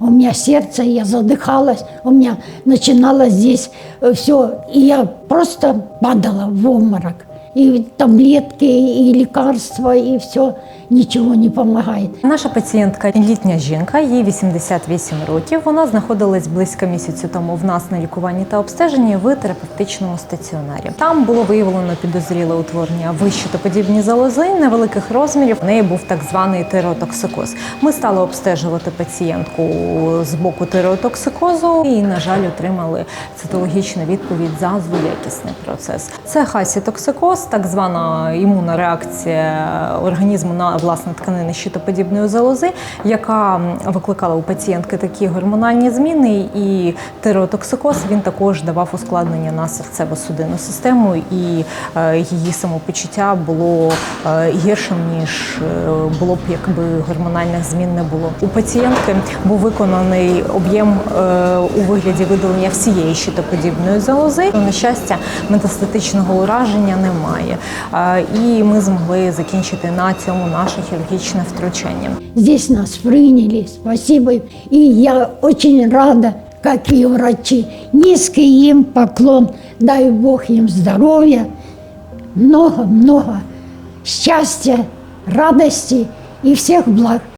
У меня сердце, я задыхалась, у меня начиналось здесь все, и я просто падала в обморок. И таблетки, и лекарства, и все, ничего не помогает. Наша пацієнтка літня жінка, їй 88 років. Вона знаходилась близько місяцю тому в нас на лікуванні та обстеженні в терапевтичному стаціонарі. Там було виявлено підозріле утворення вищитоподібні залози невеликих розмірів. У неї був так званий тиреотоксикоз. Ми стали обстежувати пацієнтку з боку тиреотоксикозу і, на жаль, отримали цитологічну відповідь за злоякісний процес. Це хасітоксикоз, так звана імунна реакція організму на власне тканини щитоподібної залози, яка викликала у пацієнтки такі гормональні зміни. І тиреотоксикоз він також давав ускладнення на серцево-судинну систему, і е, її самопочуття було е, гіршим ніж е, було б, якби гормональних змін не було. У пацієнтки був виконаний об'єм у вигляді видалення всієї щитоподібної залози. На щастя, метастатичного ураження немає. Е, І ми змогли закінчити на цьому наше хірургічне втручання. Здесь нас приняли, спасибо. И я очень рада, как и врачи. Низкий им поклон, дай Бог им здоровья, много-много счастья, радости и всех благ.